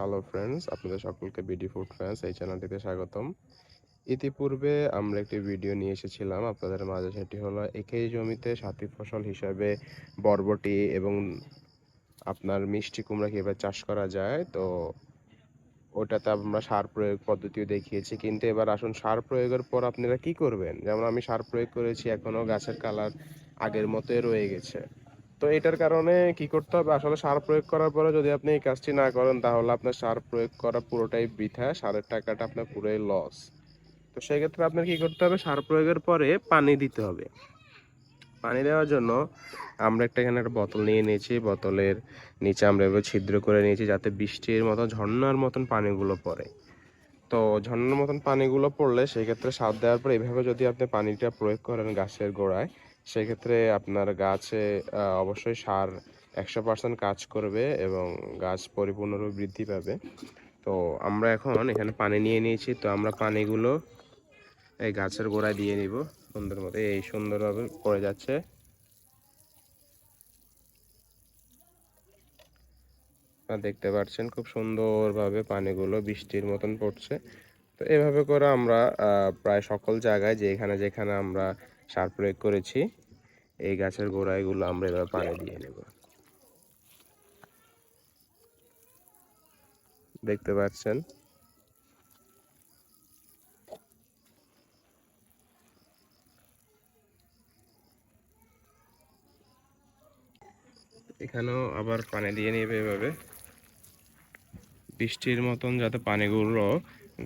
Hello friends আপনাদের সকলকে BD food friends এই চ্যানেলটিতে স্বাগতম। ইতিপূর্বে আমরা একটি ভিডিও নিয়ে এসেছিলাম। আপনাদের মাঝে সেটি হলো, একই জমিতে সাথী ফসল হিসাবে বরবটি এবং আপনার মিষ্টি কুমড়া কীভাবে চাষ করা যায়? তো ওটাতে আমরা সার প্রয়োগ পদ্ধতিও দেখিয়েছি। কিন্তু এবার আসুন, সার প্রয়োগের পর আপনারা কি করবেন? যেমন আমি সার প্রয়োগ করেছি এখনও গাছের কালার আগের মতোই রয়ে গেছে। তো এটার কারণে কি করতে হবে? আসলে সার প্রয়োগ করার পরে যদি আপনি এই কাজটি না করেন, তাহলে আপনার সার প্রয়োগ করা পুরোটাই বৃথা, সারের টাকাটা আপনার পুরোই লস তো সেক্ষেত্রে আপনার কি করতে হবে? সার প্রয়োগের পরে পানি দিতে হবে। পানি দেওয়ার জন্য আমরা একটা এখানে একটা বোতল নিয়ে নিয়েছি। বোতলের নিচে আমরা এভাবে ছিদ্র করে নিয়েছি যাতে বৃষ্টির মতো ঝর্ণার মতন পানিগুলো পড়ে। তো ঝর্ণার মতন পানিগুলো পড়লে সেক্ষেত্রে সার দেওয়ার পর এভাবে যদি আপনি পানিটা প্রয়োগ করেন গাছের গোড়ায় সেক্ষেত্রে আপনার গাছে অবশ্যই সার একশো পার্সেন্ট কাজ করবে এবং গাছ পরিপূর্ণরূপে বৃদ্ধি পাবে। তো আমরা এখন এখানে পানি নিয়ে নিয়েছি। তো আমরা পানিগুলো এই গাছের গোড়ায় দিয়ে নিব। সুন্দর মতো এই সুন্দরভাবে পড়ে যাচ্ছে। দেখতে পাচ্ছেন খুব সুন্দরভাবে পানিগুলো বৃষ্টির মতন পড়ছে। তো এভাবে করে আমরা প্রায় সকল জায়গায় যেখানে যেখানে আমরা সার প্রয়োগ করেছি। এই গাছের গোড়াইগুলো আমরা এবার পানি দিয়ে নেব। দেখতে পাচ্ছেন? এখানেও আবার পানি দিয়ে নেবে এভাবে। বৃষ্টির মতন যাতে পানিগুলো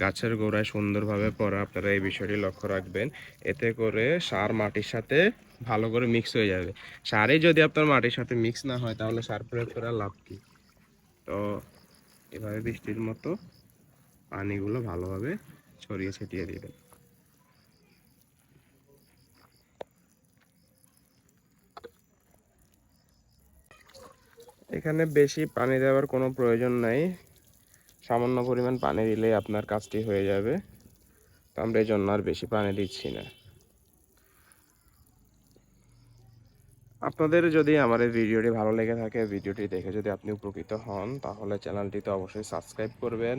গাছের গোড়ায় সুন্দরভাবে পড়ে আপনারা এই বিষয়টি লক্ষ্য রাখবেন। এতে করে সার মাটির সাথে ভালো করে মিক্স হয়ে যাবে। সারই যদি আপনার মাটির সাথে মিক্স না হয়, তাহলে সার প্রয়োগ করার লাভ কী? তো এভাবে বৃষ্টির মতো পানিগুলো ভালোভাবে ছড়িয়ে ছিটিয়ে দিবেন। এখানে বেশি পানি দেওয়ার কোনো প্রয়োজন নাই। সামান্য পরিমাণ পানি দিলেই আপনার কাজটি হয়ে যাবে। তো আমরা এই জন্য আর বেশি পানি দিচ্ছি না। আপনাদের যদি আমার এই ভিডিওটি ভালো লেগে থাকে, ভিডিওটি দেখে যদি আপনি উপকৃত হন, তাহলে চ্যানেলটিতে অবশ্যই সাবস্ক্রাইব করবেন,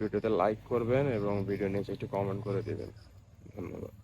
ভিডিওতে লাইক করবেন এবং ভিডিও নিচে একটু কমেন্ট করে দেবেন। ধন্যবাদ।